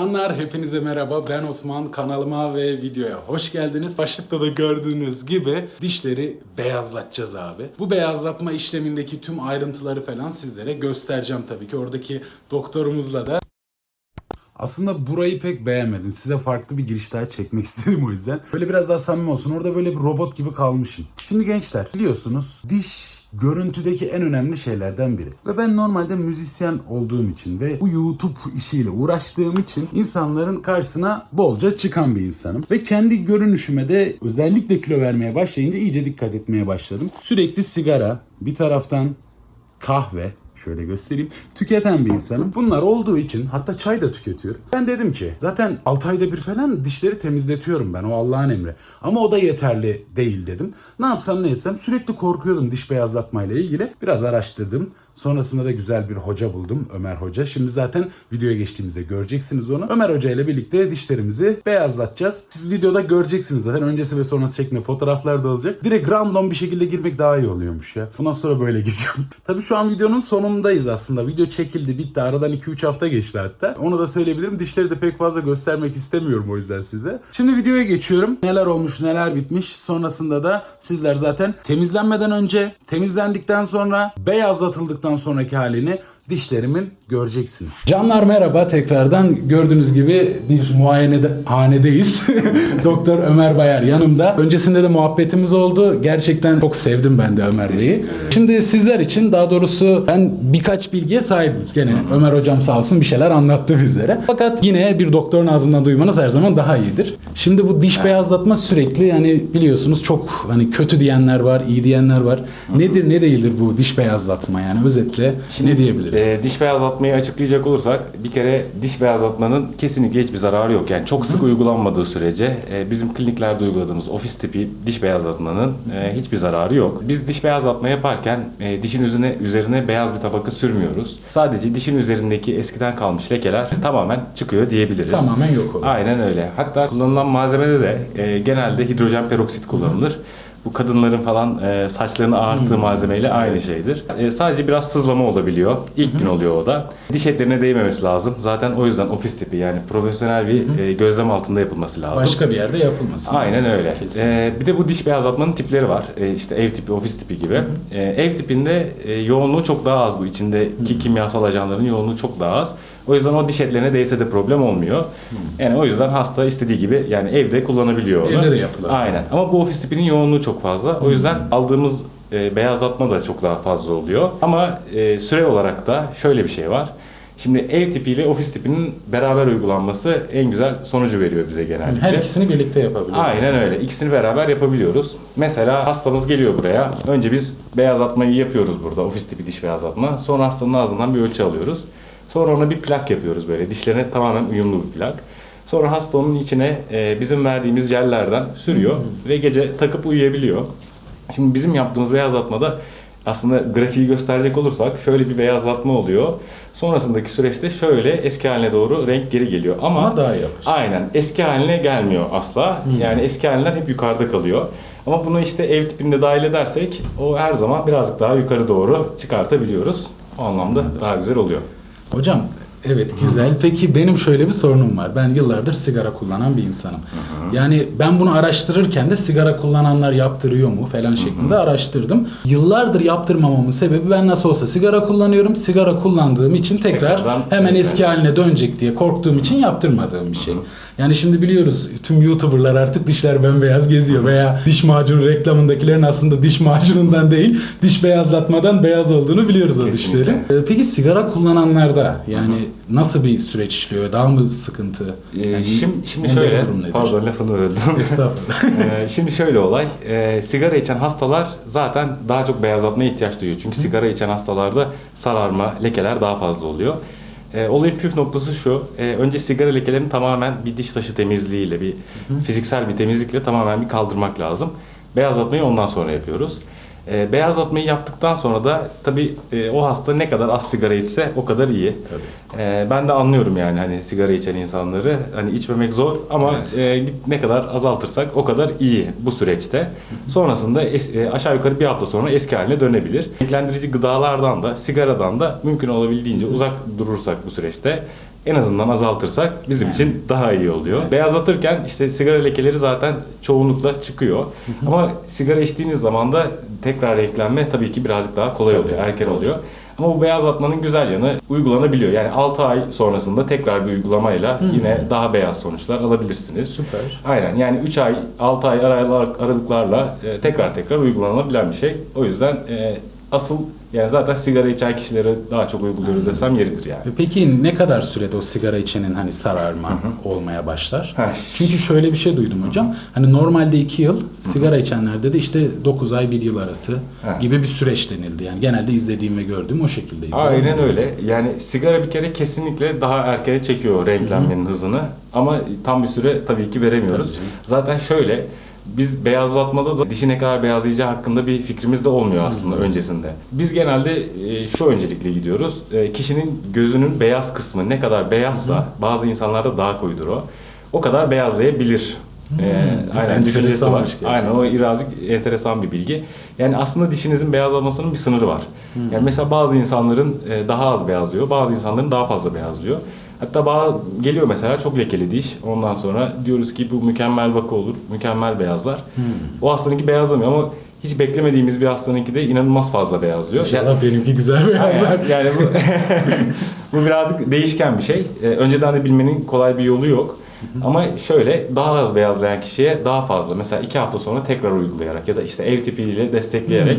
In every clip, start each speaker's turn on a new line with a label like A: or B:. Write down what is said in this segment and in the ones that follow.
A: Canlar hepinize merhaba ben Osman kanalıma ve videoya hoş geldiniz. Başlıkta da gördüğünüz gibi dişleri beyazlatacağız abi. Bu beyazlatma işlemindeki tüm ayrıntıları falan sizlere göstereceğim tabii ki. Oradaki doktorumuzla da aslında burayı pek beğenmedim. Size farklı bir giriş daha çekmek istedim o yüzden. Böyle biraz daha samimi olsun. Orada böyle bir robot gibi kalmışım. Şimdi gençler biliyorsunuz diş görüntüdeki en önemli şeylerden biri. Ve ben normalde müzisyen olduğum için ve bu YouTube işiyle uğraştığım için insanların karşısına bolca çıkan bir insanım. Ve kendi görünüşüme de özellikle kilo vermeye başlayınca iyice dikkat etmeye başladım. Sürekli sigara, bir taraftan kahve, şöyle göstereyim. Tüketen bir insanım. Bunlar olduğu için hatta çay da tüketiyorum. Ben dedim ki zaten 6 ayda bir falan dişleri temizletiyorum ben o Allah'ın emri. Ama o da yeterli değil dedim. Ne yapsam ne etsem sürekli korkuyordum diş beyazlatmayla ilgili. Biraz araştırdım. Sonrasında da güzel bir hoca buldum Ömer Hoca. Şimdi zaten videoya geçtiğimizde göreceksiniz onu. Ömer Hoca ile birlikte dişlerimizi beyazlatacağız. Siz videoda göreceksiniz zaten öncesi ve sonrası şeklinde fotoğraflar da olacak. Direkt random bir şekilde girmek daha iyi oluyormuş ya. Bundan sonra böyle gireceğim. Tabii şu an videonun sonundayız aslında. Video çekildi bitti aradan 2-3 hafta geçti hatta. Onu da söyleyebilirim. Dişleri de pek fazla göstermek istemiyorum o yüzden size. Şimdi videoya geçiyorum. Neler olmuş neler bitmiş. Sonrasında da sizler zaten temizlenmeden önce, temizlendikten sonra, beyazlatıldıktan sonraki halini dişlerimin göreceksiniz. Canlar merhaba tekrardan gördüğünüz gibi bir muayenehanedeyiz. Doktor Ömer Bayar yanımda. Öncesinde de muhabbetimiz oldu. Gerçekten çok sevdim ben de Ömer Bey'i. Şimdi sizler için daha doğrusu ben birkaç bilgiye sahibim. Gene Ömer hocam sağ olsun bir şeyler anlattı bizlere. Fakat yine bir doktorun ağzından duymanız her zaman daha iyidir. Şimdi bu diş beyazlatma sürekli yani biliyorsunuz çok hani kötü diyenler var, iyi diyenler var. Nedir ne değildir bu diş beyazlatma yani özetle ne diyebiliriz?
B: Ee, diş beyazlatmayı açıklayacak olursak bir kere diş beyazlatmanın kesinlikle hiçbir zararı yok. Yani çok sık uygulanmadığı sürece e, bizim kliniklerde uyguladığımız ofis tipi diş beyazlatmanın e, hiçbir zararı yok. Biz diş beyazlatma yaparken e, dişin üzerine, üzerine beyaz bir tabaka sürmüyoruz. Sadece dişin üzerindeki eskiden kalmış lekeler tamamen çıkıyor diyebiliriz.
A: Tamamen yok oluyor.
B: Aynen öyle. Hatta kullanılan malzemede de e, genelde hidrojen peroksit kullanılır. Bu kadınların falan e, saçlarını ağarttığı malzemeyle aynı şeydir. E, sadece biraz sızlama olabiliyor. İlk gün oluyor o da. Diş etlerine değmemesi lazım. Zaten o yüzden ofis tipi yani profesyonel bir e, gözlem altında yapılması lazım.
A: Başka bir yerde yapılmasın.
B: Aynen öyle.
A: Kesinlikle.
B: Ee, bir de bu diş beyazlatmanın tipleri var. Ee, işte ev tipi, ofis tipi gibi. Ee, ev tipinde e, yoğunluğu çok daha az bu. İçindeki kimyasal ajanların yoğunluğu çok daha az. O yüzden o diş etlerine değse de problem olmuyor. Yani o yüzden hasta istediği gibi yani evde kullanabiliyor onu.
A: Evde de yapılır.
B: Aynen. Ama bu ofis tipinin yoğunluğu çok fazla. O yüzden aldığımız e, beyazlatma da çok daha fazla oluyor. Ama e, süre olarak da şöyle bir şey var. Şimdi ev tipiyle ofis tipinin beraber uygulanması en güzel sonucu veriyor bize genellikle.
A: Her ikisini birlikte yapabiliyoruz.
B: Aynen öyle. İkisini beraber yapabiliyoruz. Mesela hastamız geliyor buraya. Önce biz beyazlatmayı yapıyoruz burada. Ofis tipi diş beyazlatma. Sonra hastanın ağzından bir ölçü alıyoruz. Sonra ona bir plak yapıyoruz böyle. Dişlerine tamamen uyumlu bir plak. Sonra hasta onun içine e, bizim verdiğimiz jellerden sürüyor ve gece takıp uyuyabiliyor. Şimdi bizim yaptığımız beyazlatmada aslında grafiği gösterecek olursak şöyle bir beyazlatma oluyor. Sonrasındaki süreçte şöyle eski haline doğru renk geri geliyor. Ama,
A: Ama daha yavaş.
B: Aynen. Eski haline gelmiyor asla. Yani eski halinden hep yukarıda kalıyor. Ama bunu işte ev tipinde dahil edersek o her zaman birazcık daha yukarı doğru çıkartabiliyoruz. O anlamda daha güzel oluyor.
A: Hocam evet güzel. Peki benim şöyle bir sorunum var. Ben yıllardır sigara kullanan bir insanım. Yani ben bunu araştırırken de sigara kullananlar yaptırıyor mu falan şeklinde araştırdım. Yıllardır yaptırmamamın sebebi ben nasıl olsa sigara kullanıyorum. Sigara kullandığım için tekrar
B: Tekrardan-
A: hemen
B: Evet.
A: eski haline dönecek diye korktuğum için yaptırmadığım bir şey. Yani şimdi biliyoruz tüm YouTuber'lar artık dişler bembeyaz geziyor veya diş macunu reklamındakilerin aslında diş macunundan değil diş beyazlatmadan beyaz olduğunu biliyoruz o
B: Kesinlikle.
A: dişlerin. Ee, Peki sigara kullananlarda yani nasıl bir süreç işliyor? Daha mı sıkıntı?
B: Ee,
A: Yani
B: şimdi şimdi şöyle, pardon lafını böldüm.
A: Estağfurullah.
B: Ee, şimdi şöyle olay, e, sigara içen hastalar zaten daha çok beyazlatmaya ihtiyaç duyuyor. Çünkü sigara içen hastalarda sararma, lekeler daha fazla oluyor. E, olayın püf noktası şu, e, önce sigara lekelerini tamamen bir diş taşı temizliğiyle, bir fiziksel bir temizlikle tamamen bir kaldırmak lazım. Beyazlatmayı ondan sonra yapıyoruz. E, beyazlatmayı yaptıktan sonra da tabii e, o hasta ne kadar az sigara içse o kadar iyi.
A: Tabii.
B: E, ben de anlıyorum yani hani sigara içen insanları hani içmemek zor ama
A: Evet.
B: e, ne kadar azaltırsak o kadar iyi bu süreçte. Sonrasında es- e, aşağı yukarı bir hafta sonra eski haline dönebilir. Renklendirici gıdalardan da sigaradan da mümkün olabildiğince uzak durursak bu süreçte en azından azaltırsak bizim için daha iyi oluyor. Beyazlatırken işte sigara lekeleri zaten çoğunlukla çıkıyor. Ama sigara içtiğiniz zaman da tekrar renklenme tabii ki birazcık daha kolay oluyor, erken oluyor. Ama bu beyazlatmanın güzel yanı uygulanabiliyor. Yani 6 ay sonrasında tekrar bir uygulamayla yine daha beyaz sonuçlar alabilirsiniz.
A: Süper.
B: Aynen yani 3 ay 6 ay aralıklarla e, tekrar tekrar uygulanabilen bir şey. O yüzden e, asıl yani zaten sigara içen kişilere daha çok uyguluyoruz desem yeridir yani.
A: E Peki ne kadar sürede o sigara içenin hani sararma olmaya başlar?
B: Heh.
A: Çünkü şöyle bir şey duydum hocam. Hani normalde 2 yıl, sigara içenlerde de işte 9 ay 1 yıl arası
B: Heh.
A: gibi bir süreç denildi. Yani genelde izlediğim ve gördüğüm o şekildeydi.
B: Aynen öyle. Yani sigara bir kere kesinlikle daha erkene çekiyor renklenmenin hızını. Ama tam bir süre tabii ki veremiyoruz.
A: Tabii canım.
B: Zaten şöyle biz beyazlatmada da dişi ne kadar beyazlayacağı hakkında bir fikrimiz de olmuyor aslında öncesinde. Biz genelde e, şu öncelikle gidiyoruz. E, kişinin gözünün beyaz kısmı ne kadar beyazsa bazı insanlarda daha koyudur o. O kadar beyazlayabilir. E, aynen düşüncesi var.
A: gerçekten.
B: Aynen o birazcık enteresan bir bilgi. Yani aslında dişinizin beyazlamasının bir sınırı var. Yani mesela bazı insanların e, daha az beyazlıyor, bazı insanların daha fazla beyazlıyor. Hatta bazı geliyor mesela çok lekeli diş. Ondan sonra diyoruz ki bu mükemmel vaka olur, mükemmel beyazlar. O hastanınki beyazlamıyor ama hiç beklemediğimiz bir hastanınki de inanılmaz fazla beyazlıyor.
A: İnşallah benimki güzel beyazlar.
B: Yani, yani bu, bu birazcık değişken bir şey. Ee, önceden de bilmenin kolay bir yolu yok. Ama şöyle daha az beyazlayan kişiye daha fazla mesela iki hafta sonra tekrar uygulayarak ya da işte ev tipiyle destekleyerek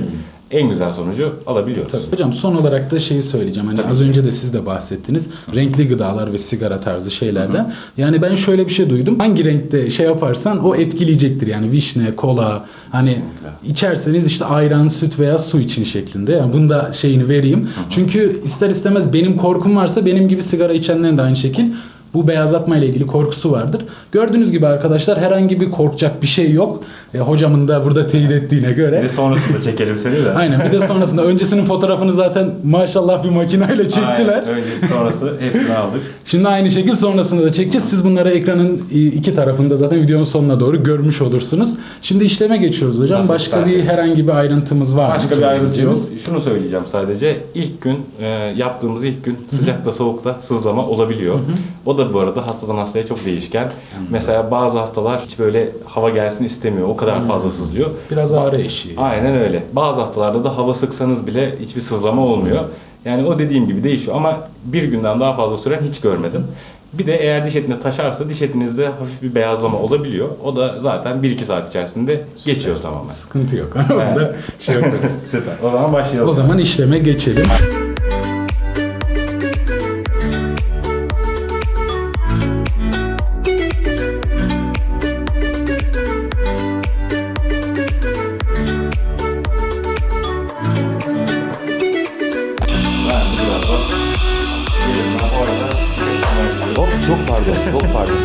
B: en güzel sonucu alabiliyoruz.
A: Hocam son olarak da şeyi söyleyeceğim. Hani az önce de siz de bahsettiniz. Renkli gıdalar ve sigara tarzı şeylerden. Yani ben şöyle bir şey duydum. Hangi renkte şey yaparsan o etkileyecektir. Yani vişne, kola hani içerseniz işte ayran, süt veya su için şeklinde. Yani bunu da şeyini vereyim. Çünkü ister istemez benim korkum varsa benim gibi sigara içenlerin de aynı şekil bu beyazlatma ile ilgili korkusu vardır. Gördüğünüz gibi arkadaşlar herhangi bir korkacak bir şey yok. E, hocamın da burada teyit ettiğine göre.
B: Bir de sonrasında çekelim seni de.
A: Aynen bir de sonrasında öncesinin fotoğrafını zaten maşallah bir makineyle çektiler.
B: Aynen, öncesi sonrası hepsini aldık.
A: Şimdi aynı şekilde sonrasında da çekeceğiz. Siz bunları ekranın iki tarafında zaten videonun sonuna doğru görmüş olursunuz. Şimdi işleme geçiyoruz hocam.
B: Nasıl
A: Başka bir herhangi bir ayrıntımız var mı?
B: Başka bir ayrıntımız şunu söyleyeceğim sadece. İlk gün e, yaptığımız ilk gün sıcakta soğukta sızlama olabiliyor. O da bu arada hastadan hastaya çok değişken. Mesela bazı hastalar hiç böyle hava gelsin istemiyor. O kadar fazla sızlıyor.
A: Biraz ağrı eşiği.
B: Aynen öyle. Bazı hastalarda da hava sıksanız bile hiçbir sızlama olmuyor. Yani o dediğim gibi değişiyor ama bir günden daha fazla süren hiç görmedim. Bir de eğer diş etine taşarsa diş etinizde hafif bir beyazlama olabiliyor. O da zaten 1-2 saat içerisinde geçiyor tamamen.
A: Sıkıntı yok. Onda şey yaparız.
B: Süper. O zaman başlayalım.
A: o zaman işleme geçelim.
B: Çok pardon.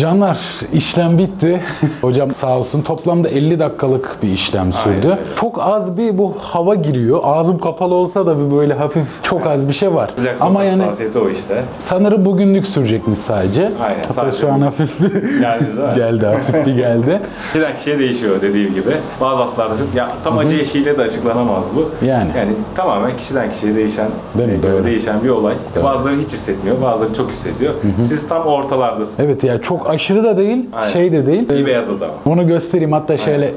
A: Canlar işlem bitti. Hocam sağ olsun toplamda 50 dakikalık bir işlem sürdü.
B: Aynen.
A: Çok az bir bu hava giriyor. Ağzım kapalı olsa da bir böyle hafif çok az bir şey var.
B: Sıcak
A: Ama yani
B: o işte.
A: sanırım bugünlük sürecekmiş sadece.
B: Aynen,
A: Hatta
B: sadece
A: şu an hafif bir
B: Geldi
A: geldi hafif bir geldi.
B: Kişiden kişiye değişiyor dediğim gibi. Bazı hastalarda ya tam acı eşiğiyle de açıklanamaz bu.
A: Yani.
B: Yani tamamen kişiden kişiye değişen
A: Değil mi?
B: e,
A: Doğru.
B: değişen bir olay.
A: Doğru.
B: Bazıları hiç hissetmiyor, bazıları çok hissediyor. Siz tam ortalardasınız.
A: Evet ya çok aşırı da değil,
B: Aynen.
A: şey de değil.
B: İyi beyazladı ama.
A: Onu göstereyim hatta şöyle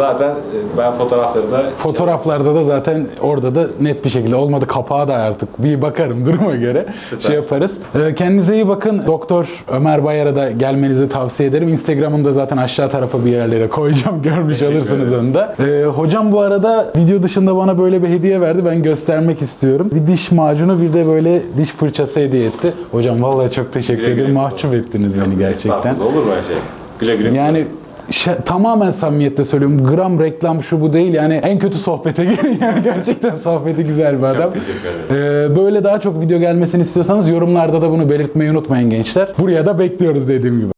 B: Zaten e, ben fotoğrafları da
A: fotoğraflarda da zaten orada da net bir şekilde olmadı kapağı da artık bir bakarım duruma göre
B: Süper.
A: şey yaparız. Ee, kendinize iyi bakın. Doktor Ömer Bayar'a da gelmenizi tavsiye ederim. Instagram'ını da zaten aşağı tarafa bir yerlere koyacağım. Görmüş
B: Teşekkür ederim.
A: onu da. Ee, hocam bu arada video dışında bana böyle bir hediye verdi. Ben göstermek istiyorum. Bir diş macunu bir de böyle diş fırçası hediye etti. Hocam vallahi çok teşekkür ederim. Mahcup ettiniz beni gerçekten.
B: Olur mu öyle şey? Güle güle.
A: Yani şey- tamamen samimiyetle söylüyorum. Gram reklam şu bu değil. Yani en kötü sohbete girin. Yani gerçekten sohbeti güzel bir adam.
B: teşekkür ederim.
A: Ee, böyle daha çok video gelmesini istiyorsanız yorumlarda da bunu belirtmeyi unutmayın gençler. Buraya da bekliyoruz dediğim gibi.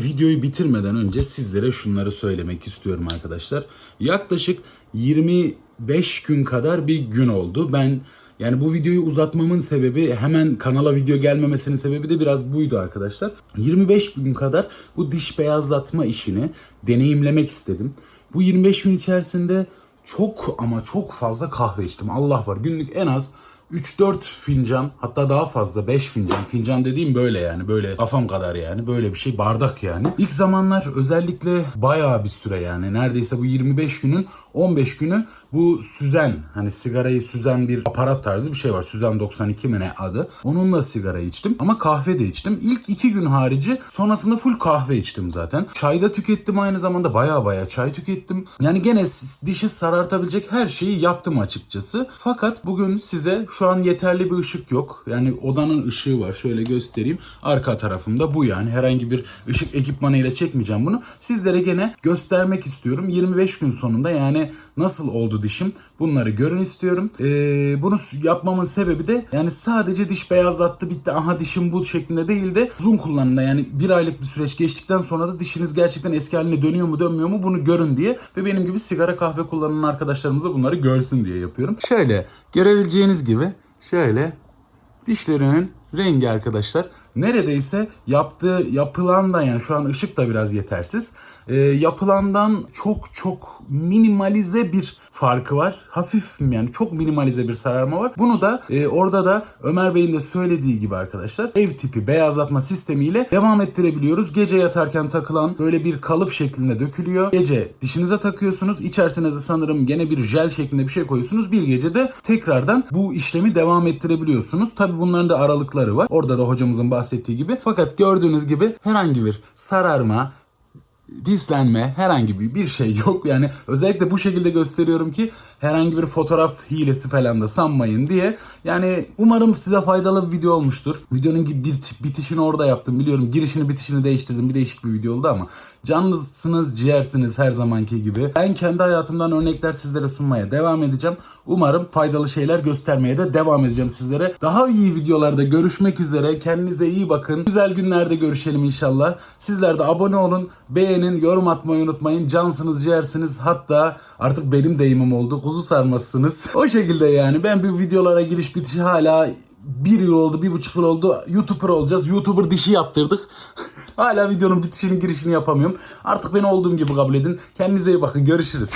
A: Videoyu bitirmeden önce sizlere şunları söylemek istiyorum arkadaşlar. Yaklaşık 25 gün kadar bir gün oldu. Ben Yani bu videoyu uzatmamın sebebi hemen kanala video gelmemesinin sebebi de biraz buydu arkadaşlar. 25 gün kadar bu diş beyazlatma işini deneyimlemek istedim. Bu 25 gün içerisinde çok ama çok fazla kahve içtim. Allah var. Günlük en az 3-4 fincan hatta daha fazla 5 fincan. Fincan dediğim böyle yani böyle kafam kadar yani böyle bir şey bardak yani. İlk zamanlar özellikle bayağı bir süre yani neredeyse bu 25 günün 15 günü bu süzen hani sigarayı süzen bir aparat tarzı bir şey var. Süzen 92 mi ne adı. Onunla sigara içtim ama kahve de içtim. İlk 2 gün harici sonrasında full kahve içtim zaten. Çay da tükettim aynı zamanda bayağı bayağı çay tükettim. Yani gene dişi sarartabilecek her şeyi yaptım açıkçası. Fakat bugün size şu an yeterli bir ışık yok. Yani odanın ışığı var. Şöyle göstereyim. Arka tarafımda bu yani. Herhangi bir ışık ekipmanıyla çekmeyeceğim bunu. Sizlere gene göstermek istiyorum. 25 gün sonunda yani nasıl oldu dişim bunları görün istiyorum. Ee, bunu yapmamın sebebi de yani sadece diş beyazlattı bitti aha dişim bu şeklinde değil de uzun kullanımda yani bir aylık bir süreç geçtikten sonra da dişiniz gerçekten eski haline dönüyor mu dönmüyor mu bunu görün diye ve benim gibi sigara kahve kullanan arkadaşlarımız da bunları görsün diye yapıyorum. Şöyle görebileceğiniz gibi şöyle dişlerimin rengi arkadaşlar neredeyse yaptığı yapılandan yani şu an ışık da biraz yetersiz Ee, yapılandan çok çok minimalize bir farkı var. Hafif yani çok minimalize bir sararma var. Bunu da e, orada da Ömer Bey'in de söylediği gibi arkadaşlar ev tipi beyazlatma sistemiyle devam ettirebiliyoruz. Gece yatarken takılan böyle bir kalıp şeklinde dökülüyor. Gece dişinize takıyorsunuz. İçerisine de sanırım gene bir jel şeklinde bir şey koyuyorsunuz. Bir gecede tekrardan bu işlemi devam ettirebiliyorsunuz. Tabi bunların da aralıkları var. Orada da hocamızın bahsettiği gibi. Fakat gördüğünüz gibi herhangi bir sararma, pislenme herhangi bir, bir şey yok. Yani özellikle bu şekilde gösteriyorum ki herhangi bir fotoğraf hilesi falan da sanmayın diye. Yani umarım size faydalı bir video olmuştur. Videonun bir bitişini orada yaptım biliyorum. Girişini bitişini değiştirdim. Bir değişik bir video oldu ama canlısınız, ciğersiniz her zamanki gibi. Ben kendi hayatımdan örnekler sizlere sunmaya devam edeceğim. Umarım faydalı şeyler göstermeye de devam edeceğim sizlere. Daha iyi videolarda görüşmek üzere. Kendinize iyi bakın. Güzel günlerde görüşelim inşallah. Sizler de abone olun, beğenin, yorum atmayı unutmayın. Cansınız, ciğersiniz. Hatta artık benim deyimim oldu. Kuzu sarmazsınız. O şekilde yani. Ben bir videolara giriş bitişi hala bir yıl oldu, bir buçuk yıl oldu. YouTuber olacağız. YouTuber dişi yaptırdık. hala videonun bitişini girişini yapamıyorum. Artık beni olduğum gibi kabul edin. Kendinize iyi bakın. Görüşürüz.